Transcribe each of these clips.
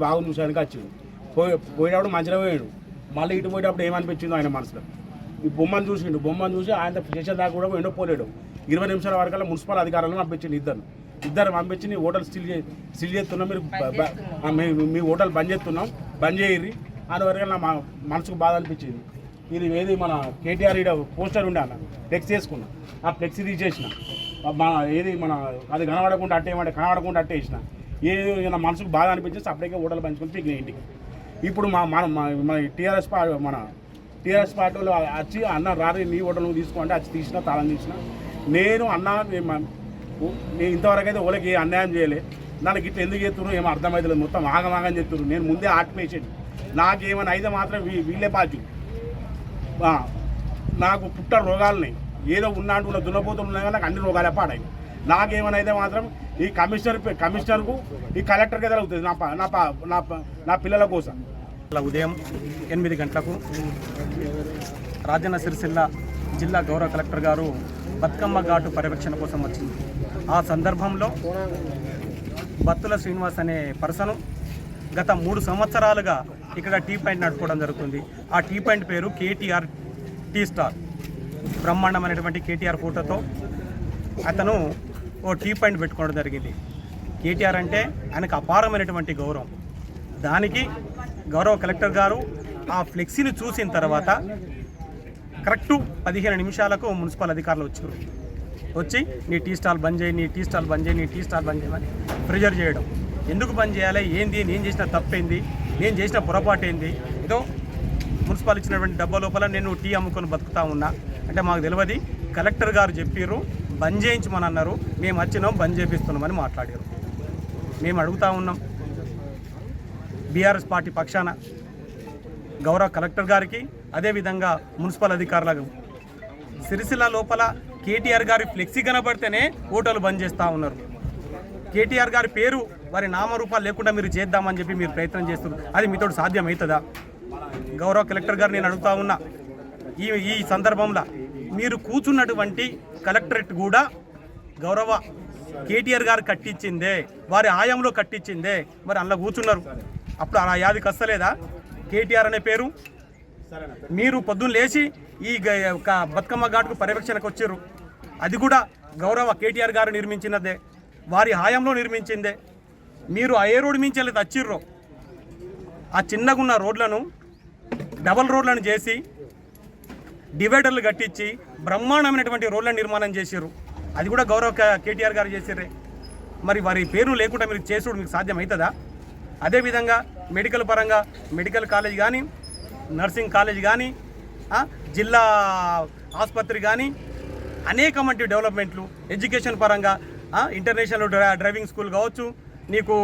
బాగుంది చూసానికి వచ్చిండు పోయి పోయేటప్పుడు మంచిగా పోయాడు. మళ్ళీ ఇటు పోయేటప్పుడు ఏమనిపించిందో ఆయన మనసులో. ఈ బొమ్మను చూసిండు. బొమ్మను చూసి ఆయన స్టేషన్ దాకా కూడా ఎండో పోలేడు. ఇరవై నిమిషాల వరకల్లా మున్సిపల్ అధికారులను పంపించిండు ఇద్దరు ఇద్దరు పంపించి నీ హోటల్ స్టిల్ స్టిల్ చేస్తున్నాం. మీరు మీ- హోటల్ బంద్ చేస్తున్నాం. బంద్ చేయరు అని వరకు నా మా మనసుకు బాధ అనిపించింది. ఇది ఏది మన కేటీఆర్ ఈడ పోస్టర్ ఉండే అన్న. ఫ్లెక్స్ చేసుకున్నా ఆ ఫ్లెక్సీ తీసేసిన. మన ఏది మన అది కనబడకుండా అట్టేమంటే కనబడకుండా అట్టేసిన ఏ నా మనసుకు బాధ అనిపించి అప్పటికే ఓటర్లు పంచుకొని పీకిన ఇంటికి ఇప్పుడు మా మన మన టీఆర్ఎస్ పా మన టీఆర్ఎస్ పార్టీలో వచ్చి అన్న రారి నీ ఓటర్లు నువ్వు తీసుకోండి వచ్చి తీసిన తాళం తీసిన. నేను అన్న నేను ఇంతవరకు అయితే ఓలకి అన్యాయం చేయలే. నాకు ఇట్లా ఎందుకు చేస్తున్నారు? ఏమో అర్థమవుతలేదు మొత్తం ఆగమాగం చెప్తున్నారు నేను ముందే ఆర్ట్ పేషెంట్ నాకేమైనా అయితే మాత్రం వీ- వీళ్ళే బాధ్యులు నాకు పుట్ట రోగాలని ఏదో ఉన్నా అంటూ దున్నపోతులు ఉన్నాయి నాకు అన్ని రోగాలే పాడాయి నాకేమైనా మాత్రం ఈ కమిషనర్ పే- కమిషనర్కు ఈ కలెక్టర్కి జరుగుతుంది. నా నా నా నా పిల్లల కోసం. ఉదయం ఎనిమిది గంటలకు రాజన్న సిరిసిల్ల జిల్లా గౌరవ కలెక్టర్ గారు బతుకమ్మ ఘాటు పర్యవేక్షణ కోసం వచ్చింది. ఆ సందర్భంలో బత్తుల శ్రీనివాస్ అనే పర్సను గత మూడు సంవత్సరాలుగా ఇక్కడ టీ పాయింట్ నడుపుకోవడం జరుగుతుంది. ఆ టీ పాయింట్ పేరు కేటీఆర్ టీ స్టార్. బ్రహ్మాండమైనటువంటి కేటీఆర్ ఫోటోతో అతను ఓ టీ పాయింట్ పెట్టుకోవడం జరిగింది. కేటీఆర్ అంటే ఆయనకు అపారమైనటువంటి గౌరవం. దానికి గౌరవ కలెక్టర్ గారు ఆ ఫ్లెక్సీని చూసిన తర్వాత కరెక్టు పదిహేను నిమిషాలకు మున్సిపల్ అధికారులు వచ్చారు. వచ్చి నీ టీ స్టాల్ బంద్ చేయి నీ టీ స్టాల్ బంద్ చేయి నీ టీ స్టాల్ బంద్ చేయమని ప్రెజర్ చేయడం. ఎందుకు బంద్ చేయాలి? ఏంది? నేను చేసిన తప్పేంది? నేను చేసిన పొరపాటు ఏంది? ఏదో మున్సిపల్ ఇచ్చినటువంటి డబ్బా లోపల నేను టీ అమ్ముకొని బతుకుతా ఉన్నా. అంటే మాకు తెలియదు కలెక్టర్ గారు చెప్పారు బంద్ చేయించమని అన్నారు. మేము వచ్చినాం బంద్ చేపిస్తున్నామని మాట్లాడారు. మేము అడుగుతా ఉన్నాం. బీఆర్ఎస్ పార్టీ పక్షాన గౌరవ కలెక్టర్ గారికి అదేవిధంగా మున్సిపల్ అధికారులకు సిరిసిల్ల లోపల కేటీఆర్ గారి ఫ్లెక్సీ కనబడితేనే ఓటర్లు బంద్ చేస్తూ ఉన్నారు. కేటీఆర్ గారి పేరు వారి నామరూపాలు లేకుండా మీరు చేద్దామని చెప్పి మీరు ప్రయత్నం చేస్తున్నారు. అది మీతో సాధ్యమవుతుందా? గౌరవ కలెక్టర్ గారు నేను అడుగుతా ఉన్నా. ఈ ఈ సందర్భంలో మీరు కూర్చున్నటువంటి కలెక్టరేట్ కూడా గౌరవ కేటీఆర్ గారు కట్టించిందే వారి ఆయంలో కట్టించిందే మరి అందులో కూర్చున్నారు. అప్పుడు ఆ యాదికి వస్తలేదా? కేటీఆర్ అనే పేరు? మీరు పొద్దున్న లేచి ఈ గ- బతుకమ్మ ఘాటుకు పర్యవేక్షణకు వచ్చారు. అది కూడా గౌరవ కేటీఆర్ గారు నిర్మించినదే వారి హాయంలో నిర్మించిందే. మీరు ఏ రోడ్డు మించి వెళ్ళి వచ్చిర్రో ఆ చిన్నగున్న రోడ్లను డబల్ రోడ్లను చేసి డివైడర్లు కట్టించి బ్రహ్మాండమైనటువంటి రోడ్ల నిర్మాణం చేశారు. అది కూడా గౌరవ కేటీఆర్ గారు చేసిర్రే మరి వారి పేరు లేకుండా మీరు చేసుడు మీకు సాధ్యమవుతుందా అదేవిధంగా మెడికల్ పరంగా మెడికల్ కాలేజ్ కానీ నర్సింగ్ కాలేజ్ కానీ జిల్లా ఆసుపత్రి కానీ అనేకమంటి డెవలప్మెంట్లు ఎడ్యుకేషన్ పరంగా ఇంటర్నేషనల్ డ్రైవింగ్ స్కూల్ కావచ్చు నీకు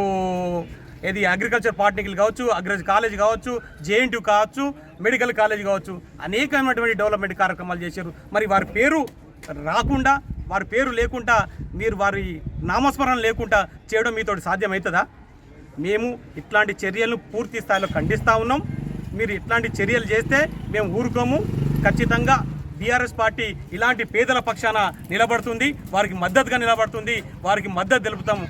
ఏది అగ్రికల్చర్ పాలిటెక్నిక్ కావచ్చు అగ్రి కాలేజ్ కావచ్చు జేఎన్టీ కావచ్చు మెడికల్ కాలేజ్ కావచ్చు అనేకమైనటువంటి డెవలప్మెంట్ కార్యక్రమాలు చేశారు. మరి వారి పేరు రాకుండా వారి పేరు లేకుండా మీరు వారి నామస్మరణ లేకుండా చేయడం మీతో సాధ్యమవుతుందా? మేము ఇట్లాంటి చర్యలను పూర్తి స్థాయిలో ఖండిస్తూ ఉన్నాం. మీరు ఇట్లాంటి చర్యలు చేస్తే మేము ఊరుకోము. ఖచ్చితంగా బీఆర్ఎస్ పార్టీ ఇలాంటి పేదల పక్షాన నిలబడుతుంది. వారికి మద్దతుగా నిలబడుతుంది. వారికి మద్దతు తెలుపుతాము.